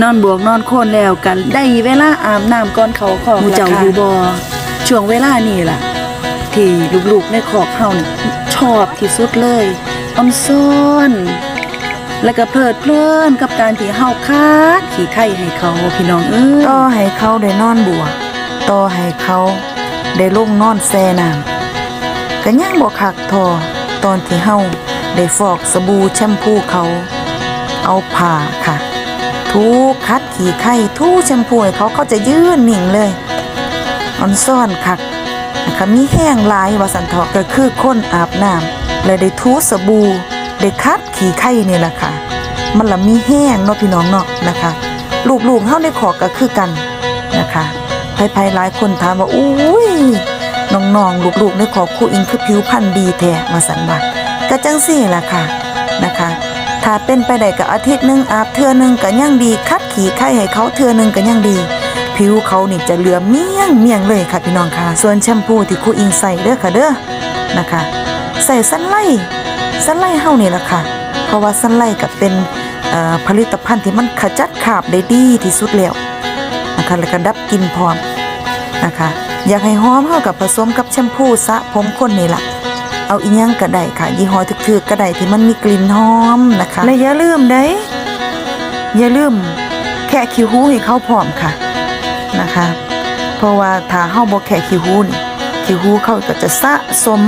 นอนบวกนอนโคนแล้วกันได้เวลาอาบน้ำก่อนเขาขอกหมูเจ้าอยู่บ่ช่วงเวลานี่ล่ะ ที่ลูกๆในขอกเฮานี่ชอบที่สุดเลยออมซ่อนแล้วก็เพลิดเพลินกับการที่เฮาคาดขี่ไข่ให้เขาพี่น้องเอ้ยต่อให้เขาได้นอนบัวต่อให้เขาได้ลงนอนแซ่น้ำก็ยังบ่คักทอตอนที่เฮาได้ฟอกสบู่แชมพูเขา เอาผ่าค่ะ ทูคัดขี่ไข่ทูแชมพูเขาเขาจะยืนนิ่งเลยออนซ่อนคักนะคะมีแห้งหลายวาสันเถาะก็คือคนอาบน้ำและได้ทูสบู่ได้คัดขี่ไข่นี่แหละค่ะ มันละมีแห้งเนาะพี่น้องเนาะนะคะ ลูกๆเฮาในขอก็คือกันนะคะภายๆหลายคนถามว่าอุ้ยน้องๆลูกๆในขอครูอิงคือผิวพรรณดีแท้มาสันว่าก็จังซี่ล่ะค่ะนะคะ ถ้าเป็นไปได้ก็อาทิตย์หนึ่งอาบเทื่อหนึ่งก็ยังดี คัดขี่ไข่ให้เขาเทื่อหนึ่งก็ยังดี ผิวเขานี่จะเหลือเมี่ยงเมี่ยงเลยค่ะพี่น้องค่ะ ส่วนแชมพูที่ครูอิงใส่เด้อค่ะเด้อนะคะ ใส่สันไล่สันไล่เฮานี่ละค่ะ เพราะว่าสันไล่ก็เป็นผลิตภัณฑ์ที่มันขจัดคราบได้ดีที่สุดแล้วนะคะแล้วก็ดับกลิ่นพร้อมนะคะ อยากให้หอมเฮากับผสมกับแชมพูสระผมคนนี่ล่ะ เอาอีหยังก็ได้ค่ะ ยี่ห้อถึกๆก็ได้ที่มันมีกลิ่นหอมนะคะ และอย่าลืมเด้อย่าลืมแค่คิวหูให้เขาพร้อมค่ะนะคะ เพราะว่าถ้าเฮาบ่แค่คิวหูนี่คิวหูเขาก็จะสะสม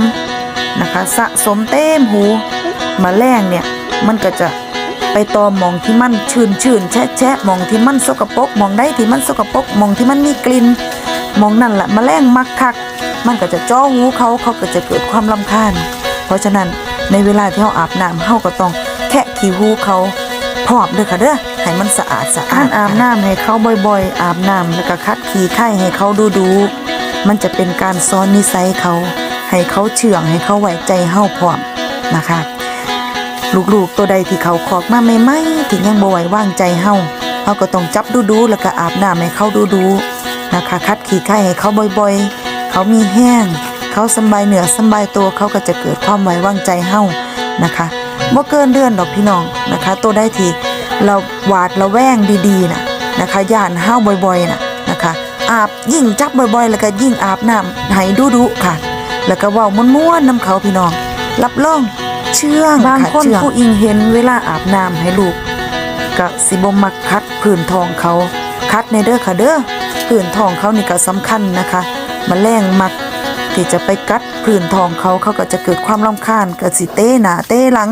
นะคะ สะสมเต็มหูมาแรงเนี่ยมันก็จะไปตอมมองที่มันชื้นชื้นแฉะแฉะมองที่มันสกปรกมองได้ที่มันสกปรกมองที่มันมีกลิ่นมองนั่นแหละมาแมลงมักคักมันก็จะจ้อหูเขาเขาก็จะเกิดความรำคาญ เพราะฉะนั้นในเวลาที่เราอาบน้ำเฮาก็ต้องแคะขี้หูเขาพร้อมเด้อค่ะเด้อให้มันสะอาดสะอาดอาบน้ำให้เขาบ่อยๆ อาบน้ำแล้วก็คัดขี้ไข่ให้เขาดูๆมันจะเป็นการซ้อนนิสัยเขา ให้เขาเชื่องให้เขาไว้ใจเฮาพร้อมนะคะ ลูกๆตัวใดที่เขาขอกมาใหม่ๆที่ยังบ่ไหววางใจเฮาเฮาก็ต้องจับดูๆแล้วก็อาบน้ำให้เขาดูๆนะคะ คัดขี้ไข่ให้เขาบ่อยๆ เขามีแห้ง เขาสำบายเหนือสำบายตัวเขาก็จะเกิดความไว้วางใจเฮานะคะบ่เกินเดือนดอกพี่น้องนะคะ ตัวใดที่เราหวาดระแวงดีๆน่ะนะคะย่านเฮาบ่อยๆน่ะนะคะ อาบยิ่งจับบ่อยๆ แล้วก็ยิ่งอาบน้ำให้ดุๆค่ะ แล้วก็เว้าม่วนๆนํเขาพี่น้อง รับรองเชื่องบางคนผู้อิงเห็นเวลาอาบน้ำให้ลูกก็สิบ่มักคัดผื่นทองเขาคัดในเด้อค่ะเด้อผื่นทองเขานี่ก็สำคัญนะคะ มแมลงมักที่จะไปกัดผื่นทองเขาเขาก็จะเกิดความรำคาญก็สิเต้หน้าเต้หลัง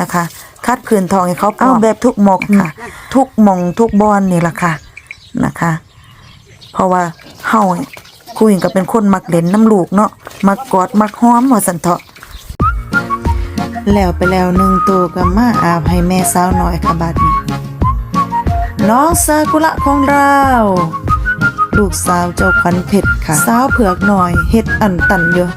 นะคะ คัดผื่นทองให้เขาเอาแบบทุกหมอกค่ะ ทุกหมองทุกบอนนี่ล่ะค่ะนะคะ เพราะว่าเฮาเนี่ยคุยก็เป็นคนมักเล่นน้ำลูกเนาะมักกอดมักหอมว่าซั่นเถาะแล้วไปแล้วหนึ่งตัวก็มาอาบให้แม่สาวน้อยค่ะบัดนี้ น้องซากุระของเรา ลูกสาวเจ้าขวัญเพชรค่ะสาวเผือกหน่อยเฮ็ดอันตันอยู่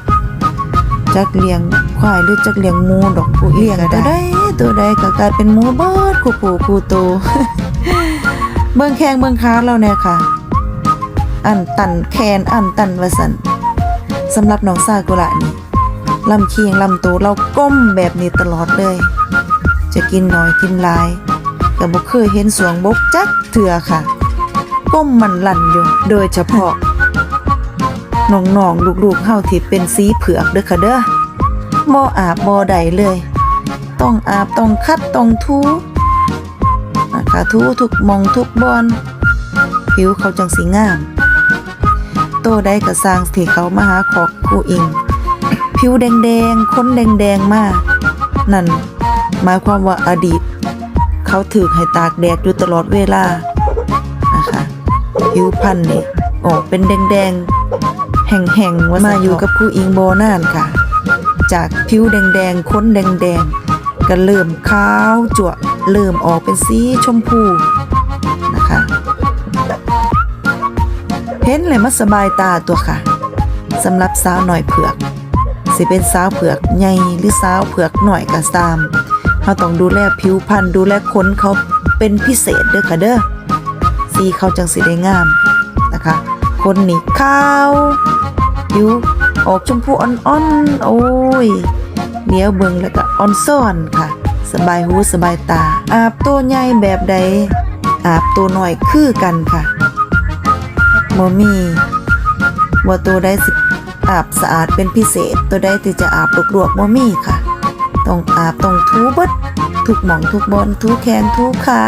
จักเลี้ยงควายหรือจักเลี้ยงหมูดอกผู้เลี้ยงตัวใดตัวใดก็กลายเป็นหมูเบิดคู่ปู่คู่โตเบิ่งแข้งเบิ่งขาเราเนี่ยค่ะ อันตันแขนอันตันว่าซั่นสำหรับน้องซากุระนี่ลำเคียงลำตัวเราก้มแบบนี้ตลอดเลย จะกินหน่อยกินหลายแต่บ่เคยเห็นสวงบกจักเถื่อค่ะ ก้มมันลั่นอยู่ โดยเฉพาะน้องๆลูกๆเฮาที่เป็นสีเผือกเด้อค่ะเด้อบ่อาบบ่ใดเลย ต้องอาบต้องคัดต้องทูนะคะทูทุกมองทุกบอนผิวเขาจังสีงาม โตได้ก็สร้างที่เขามาหาขอกครูอิง ผิวแดงๆค้นแดงๆมากนั่นหมายความว่าอดีต เขาถือให้ตากแดดอยู่ตลอดเวลา ผิวพันธุ์นี่ออกเป็นแดงๆ แห่งๆว่ามาอยู่กับผู้อิงโบนานค่ะ จากผิวแดงๆค้นแดงๆ ก็เริ่มขาวจั่วะเริ่มออกเป็นสีชมพูนะคะเห็นเลยมันสบายตาตัวค่ะสำหรับสาวหน่อยเผือก สิเป็นสาวเผือกใหญ่หรือสาวเผือกหน่อยก็ตามเราต้องดูแลผิวพรรณดูแลขนเขาเป็นพิเศษเด้อค่ะเด้อ สีเขาจังสิได้งามนะคะ คนนี่ขาวผิวออกชมพูอ่อนๆ โอ้ยเดี๋ยวเบิงแล้วก็อ่อนซ่อนค่ะ สบายหูสบายตา อาบตัวใหญ่แบบใด อาบตัวหน้อยคือกันค่ะบ่มีว่าตัวใดสิอาบสะอาดเป็นพิเศษ ตัวใดที่จะอาบลวกๆบ่มีค่ะ ต้องอาบต้องทูบดทุกหม่องทุกบอนทูแขนทูขา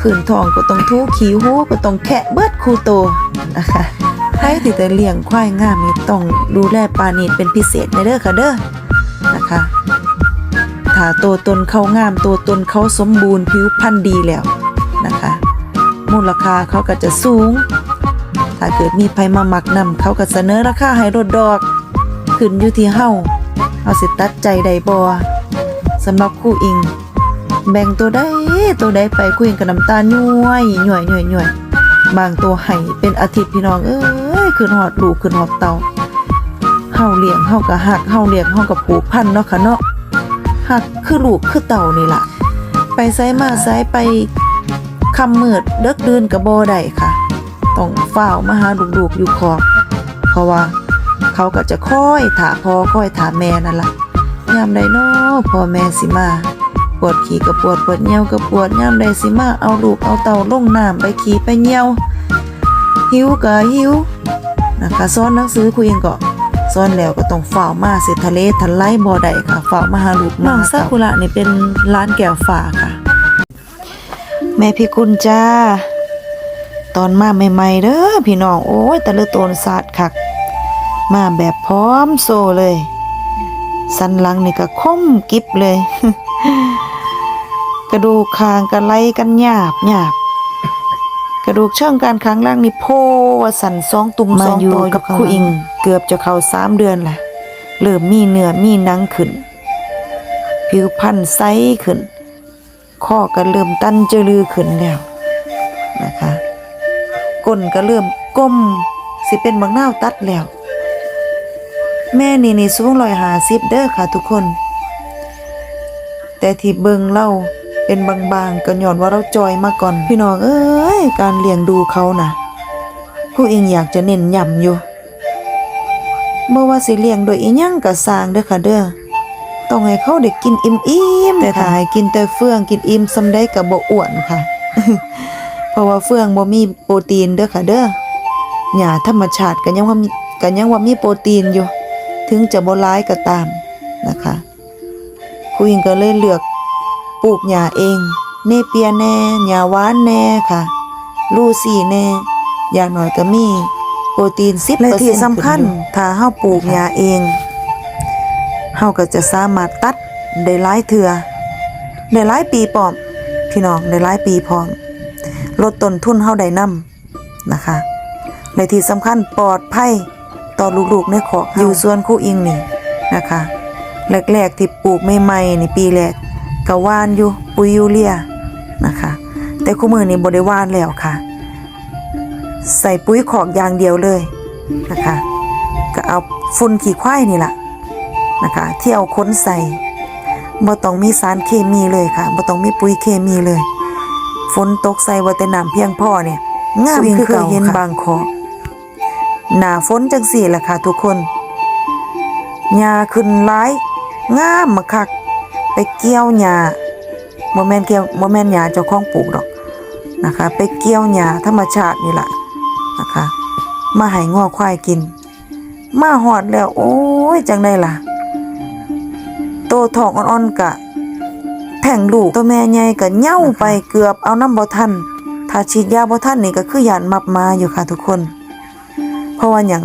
ผืนทองก็ต้องทูขี้หูก็ต้องแคะเบิดคูโตนะคะใครที่จะเลี้ยงควายงามนี่ต้องดูแลปานีตเป็นพิเศษในเด้อค่ะเด้อนะคะถ้าตัวตนเขางามตัวตนเขาสมบูรณ์ผิวพรรณดีแล้วนะคะ มูลค่าเขาก็จะสูง ถ้าเกิดมีไผมาหมักนำเขาก็เสนอราคาให้ลดดอก ขึ้นอยู่ที่เฮาเอาสิตัดใจใดบ่สำหรับคู่อิง แบ่งตัวใดตัวใดไปคู่อิงกับน้ำตาลย้วยย้วยย้วยย้วยบางตัวให้เป็นอาทิตย์พี่น้องเอ้ยขึ้นหอดลูกขึ้นหอดเตาเฮาเลี้ยงเฮาก็หักเฮาเลี้ยงเฮาก็ผูกพันเนาะค่ะเนาะหักคือลูกคือเต่านี่ล่ะ ไปไซมาไซไปคำมืดเลิกดื่นกับบ่ได้ค่ะ ต้องเฝ้าวมาหาลูกๆอยู่คอเพราะว่าเขาก็จะค่อยถาพ่อค่อยถาแม่นั่นล่ะยามใดเน้อพ่อแม่สิมา ปวดขี่ก็ปวดปวดเหี่ยวก็ปวดยามใดสิมาเอาลูกเอาเต่าลงน้ำไปขี่ไปเหี่ยวหิวก็หิวนะคะสอนหนังสือคุยกันก็สอนแล้วก็ต้องฝ่ามาเสทะเลทะไลบ่ได้ค่ะฝ่ามาหาลูกน้องซากุระนี่เป็นร้านแก้วฝาค่ะ แม่พี่กุลจ้า ตอนมาใหม่ๆเด้อพี่น้องโอ้ยแต่ละตนสาดคัก มาแบบพร้อมโซเลย สันหลังนี่ก็คมกิบเลย กระดูกคางกระไลกันหยาบหยาบกระดูกช่องการค้างล่างนี่โพว่าสันสองตุ่มมาสองอยู่ต่อกับข้างครูอิง เกือบจะเข้าสามเดือนแหละเริ่มมีเนื้อมีหนังขึ้น ผิวพรรณใสขึ้น ข้อก็เริ่มตันเจลือขึ้นแล้วนะคะก้นก็เริ่มก้มสิเป็นบักนาวตัดแล้ว แม่นี่นี่สูงร้อยหาสิบเด้อค่ะทุกคน แต่ที่เบิงเล่า เป็นบางๆก็ย้อนว่าเราจอยมาก่อน พี่น้องเอ้ยการเลี้ยงดูเขานะผู้เองอยากจะเน้นย้ำอยู่เมื่อว่าสิเลี้ยงโดยอีหยังก็สร้างเด้อค่ะเด้อต้องให้เขาได้กินอิ่มๆแต่ถ้าให้กินแต่เฟืองกินอิ่มซำได้ก็บ่อ้วนค่ะ เพราะว่าเฟืองบ่มีโปรตีนเด้อค่ะเด้อหญ้าธรรมชาติก็ยังว่ามีก็ยังว่ามีโปรตีนอยู่ ถึงจะบ่ร้ายก็ตามนะคะครูหญิงก็เลยเลือก ปลูกหญ้าเอง เนเปียแน่หญ้าหวานแน่ค่ะลูซี่แน่ อย่างน้อยก็มีโปรตีน10%และที่สำคัญ ถ้าเฮาปลูกหญ้าเองเฮาก็จะสามารถตัดได้หลายเทื่อได้หลายปีพร้อม พี่น้องได้หลายปีพร้อมลดต้นทุนเฮาได้นำนะคะและที่สำคัญปลอดภัยต่อลูกๆในคอกอยู่สวนครูอิงนี่นะคะแรกๆที่ปลูกใหม่ๆนี่ปีแรก ก็ว่านอยู่ปุยยูเรียนะคะ แต่คู่มือนี่บ่ได้ว่านแล้วค่ะ ใส่ปุ๋ยขอกอย่างเดียวเลยนะคะ ก็เอาฝุ่นขี้ควายนี่แหละนะคะที่เอาค้นใส่บ่ต้องมีสารเคมีเลยค่ะบ่ต้องมีปุ๋ยเคมีเลยฝนตกใส่ว่แต่น้ำเพียงพอเนี่ยงามคือเคยเห็นบางขอหน้าฝนจังสี่แหละค่ะทุกคนหญ้าขึ้นหลายงามมาคัก ไปเกี่ยวหญ้าบ่แม่นเกี่ยวบ่แม่นหญ้าเจ้าของปลูกดอกนะคะ ไปเกี่ยวหญ้าธรรมชาตินี่แหละนะคะ มาให้งอควายกิน มาหอดแล้ว โอ้ยจังได้ล่ะโตทองอ่อนๆกะแท่งลูกตัวแม่ใหญ่ก็เหย่าไปเกือบเอาน้ำบ่ทันถ้าฉีดยาบ่ทันนี่ก็คือหยานมับมาอยู่ค่ะทุกคน เพราะว่าหยัง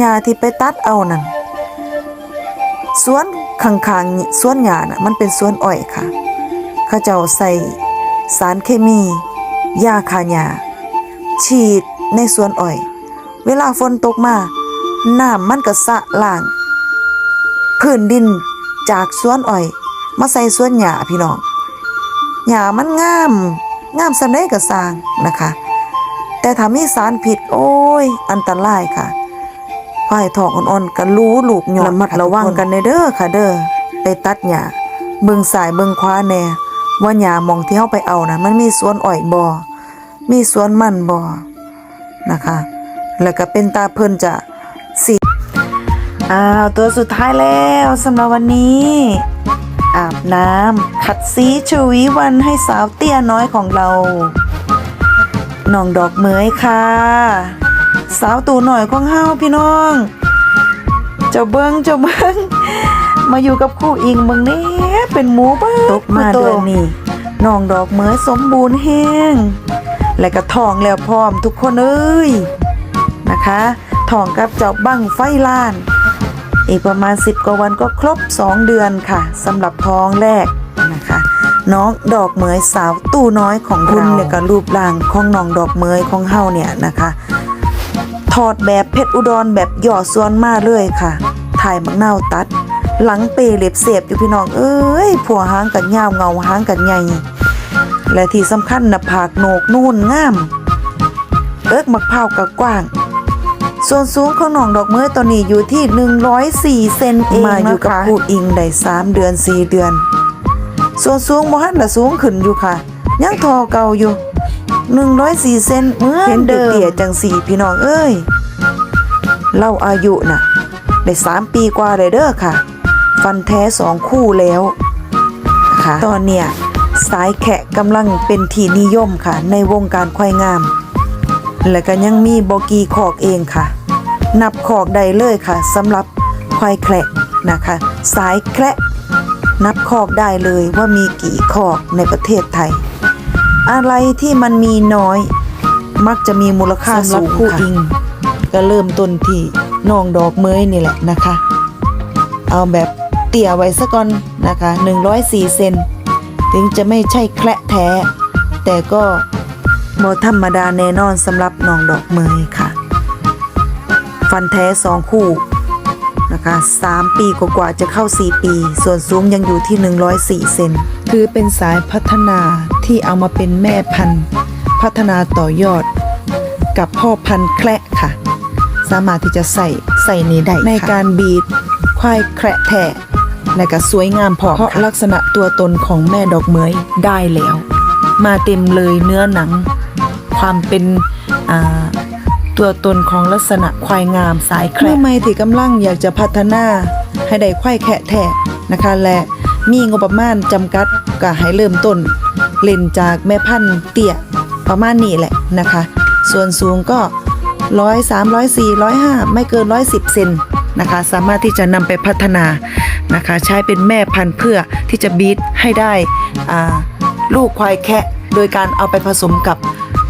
ยาที่ไปตัดเอานั่นสวน ข้างๆสวนหญ้าน่ะมันเป็นสวนอ้อยค่ะ เขาเจ้าใส่สารเคมียาฆ่าหญ้าฉีดในสวนอ้อย เวลาฝนตกมาน้ำมันก็สะล้างพื้นดินจากสวนอ้อย มาใส่สวนหญ้าพี่น้องหญ้ามันงามงามสำใดก็สร้างนะคะ แต่ถ้ามีสารผิดโอ้ย อันตรายค่ะ ควายทองอ่อนๆก็รู้ลูกหยอดระมัดระวังกันในเด้อค่ะเด้อไปตัดหญ้าเบิ่งสายเบิ่งขวาแน่ว่าหญ้าหมองที่เฮาไปเอานะมันมีสวนอ้อยบ่มีสวนมันบ่นะคะ แล้วก็เป็นตาเพิ่นจะสิอ้าวตัวสุดท้ายแล้วสำหรับวันนี้ อาบน้ำขัดสีชวีวันให้สาวเตี้ยน้อยของเราน้องดอกเหมยค่ะ สาวตูหน่อยของเฮาพี่น้อง เจ้าเบิงเจ้าเบิงมาอยู่กับครู่อิงเบิงเนี้เป็นหมูเบิ้ตกมาเดือนนี้น้องดอกเหมยสมบูรณ์แห้ง และก็ทองแล้วพร้อมทุกคนเอ้ยนะคะทองกับเจ้าบั้งไฟล้าน อีกประมาณ 10 กว่าวันก็ครบ 2 เดือนค่ะสำหรับท้องแรกนะคะน้องดอกเหมยสาวตู้น้อยของคุณเนี่ยก็รูปร่างของน้องดอกเหมยของเฮาเนี่ยนะคะ ถอดแบบเพชรอุดรแบบหย่อส่วนมาเลยค่ะถ่ายมักเน่าวตัด หลังเปเล็บเสียบอยู่พี่น้องเอ้ยผัวหางกันยาวเงาหางกันใหญ่และที่สำคัญหน้าผากโหนกนู่นงาม เอิกมักพร้าวกะกว้าง ส่วนสูงของหนองดอกเมยตอนนี้อยู่ที่ 104 เซนเองมาอยู่กับผู้อิงได้3เดือน 4 เดือน ส่วนสูงบ่ฮันละสูงขึ้นอยู่ค่ะ ยังทอเก่าอยู่ 104 เซนเหมือนเดิมเตี้ยๆจังสี่พี่น้องเอ้ยเล่าอายุน่ะ ได้ 3 ปีกว่าเลยเด้อค่ะ ฟันแท้สองคู่แล้วนะคะตอนเนี้ยสายแขะกำลังเป็นที่นิยมค่ะ ในวงการควายงาม และก็ยังมีโบกีขอกเองค่ะ นับขอกใดเลยค่ะสำหรับควายแคระนะคะ สายแคระนับขอกได้เลยว่ามีกี่ขอกในประเทศไทย อะไรที่มันมีน้อย มักจะมีมูลค่าสูงคู่อิง ก็เริ่มต้นที่น้องดอกเมยนี่แหละนะคะ เอาแบบเตี่ยไว้ซะก่อนนะคะ 104 เซนถึงจะไม่ใช่แคระแท้ แต่ก็บ่ธรรมดาแน่นอนสำหรับน้องดอกเมยค่ะ ฟันแท้สองคู่นะคะ3ปีกว่าๆจะเข้า 4 ปี ส่วนสูงยังอยู่ที่ 104 เซนถือเป็นสายพัฒนา ที่เอามาเป็นแม่พันธุ์ พัฒนาต่อยอด กับพ่อพันธุ์แคระค่ะ สามารถที่จะใส่ใส่นี้ได้ในการบีดควายแคระแท้และก็สวยงามพอเพราะลักษณะตัวตนของแม่ดอกเหมยได้แล้ว มาเต็มเลยเนื้อหนัง ความเป็นอ่าตัวตนของลักษณะควายงามสายแคระเมื่อไม่ที่กำลังอยากจะพัฒนาให้ได้ควายแคะแท้นะคะและมีงบประมาณจำกัดก็ให้เริ่มต้น เล่นจากแม่พันธุ์เตี้ยประมาณนี้แหละนะคะ ส่วนสูงก็ร้อยสามร้อยสี่ร้อยห้าไม่เกินร้อยสิบเซนนะคะ สามารถที่จะนำไปพัฒนานะคะ ใช้เป็นแม่พันธุ์เพื่อที่จะบีทให้ได้ลูกควายแคะโดยการเอาไปผสมกับ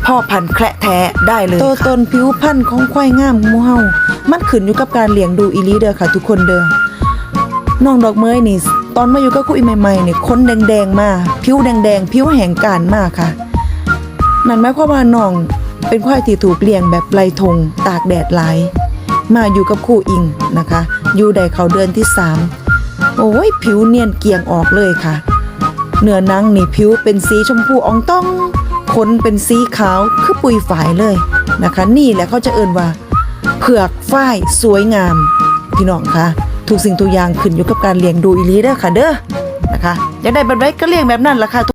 พ่อพันธุ์แคระแท้ได้เลยตัวตนผิวพันธุ์ของควายงามมูเฮามันขึ้นอยู่กับการเลี้ยงดูอีลีเด้อค่ะทุกคนเด้อน้องดอกเมยนี่ ตอนมาอยู่กับคุยใหม่ๆเนี่ยคนแดงๆมาผิวแดงๆผิวแห้งกานมากค่ะ นั่นหมายความว่าน้องเป็นควายที่ถูกเลี้ยงแบบไล่ทงตากแดดหลายมาอยู่กับคู่อิงนะคะ อยู่ได้เขาเดือนที่สามโอ้ยผิวเนียนเกียงออกเลยค่ะ เนื้อนังนี่ผิวเป็นสีชมพูอ่องต้องขนเป็นสีขาวคือปุยฝายเลยนะคะ นี่แหละเขาจะเอ่นว่า เผือกฝ้ายสวยงาม พี่น้องคะ ทุกสิ่งทุกอย่างขึ้นอยู่กับการเลี้ยงดูอีลีเด้อค่ะเด้อนะคะอยากได้แบบไหนก็เลี้ยงแบบนั้นล่ะค่ะ